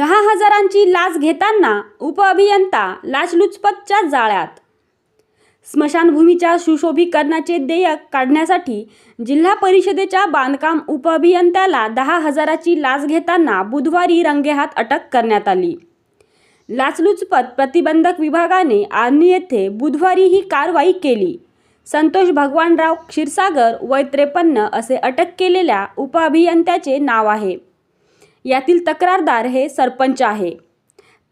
दहा हजारांची लाच घेताना उपअभियंता लाचलुचपतच्या जाळ्यात. स्मशानभूमीच्या सुशोभीकरणाचे देयक काढण्यासाठी जिल्हा परिषदेच्या बांधकाम उपअभियंत्याला दहा हजाराची लाच घेताना बुधवारी रंगेहात अटक करण्यात आली. लाचलुचपत प्रतिबंधक विभागाने आर्णी येथे बुधवारी ही कारवाई केली. संतोष भगवानराव क्षीरसागर वय त्रेपन्न असे अटक केलेल्या उपअभियंत्याचे नाव आहे. यातील तक्रारदार हे सरपंच आहे.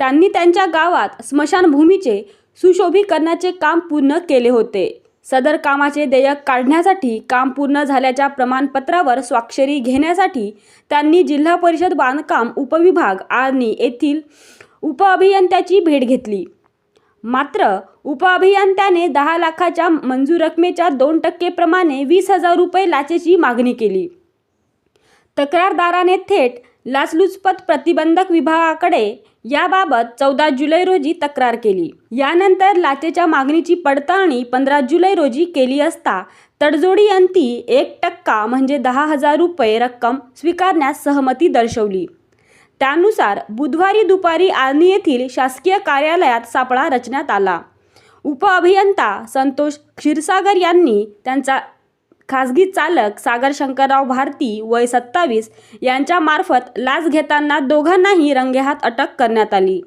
त्यांनी त्यांच्या गावात स्मशानभूमीचे सुशोभीकरणाचे काम पूर्ण केले होते. सदर कामाचे देयक काढण्यासाठी काम पूर्ण झाल्याच्या प्रमाणपत्रावर स्वाक्षरी घेण्यासाठी त्यांनी जिल्हा परिषद बांधकाम उपविभाग आणि येथील उपअभियंत्याची भेट घेतली. मात्र उपअभियंत्याने दहा लाखाच्या मंजूर रकमेच्या दोन टक्केप्रमाणे वीस हजार रुपये लाचेची मागणी केली. तक्रारदाराने थेट लाचलुचपत प्रतिबंधक विभागाकडे याबाबत चौदा जुलै रोजी तक्रार केली. यानंतर लाचेच्या मागणीची पडताळणी पंधरा जुलै रोजी केली असता तडजोडी अंती एक टक्का म्हणजे दहा हजार रुपये रक्कम स्वीकारण्यास सहमती दर्शवली. त्यानुसार बुधवारी दुपारी आर्णी येथील शासकीय कार्यालयात सापळा रचण्यात आला. उपअभियंता संतोष क्षीरसागर यांनी त्यांचा खासगी चालक सागर शंकरराव भारती वय सत्तावीस यांच्यामार्फत लाच घेताना दोघांनाही रंगेहात अटक करण्यात आली.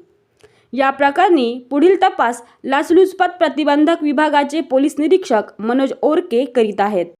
या प्रकरणी पुढील तपास लाचलुचपत प्रतिबंधक विभागाचे पोलीस निरीक्षक मनोज ओरके करीत आहेत.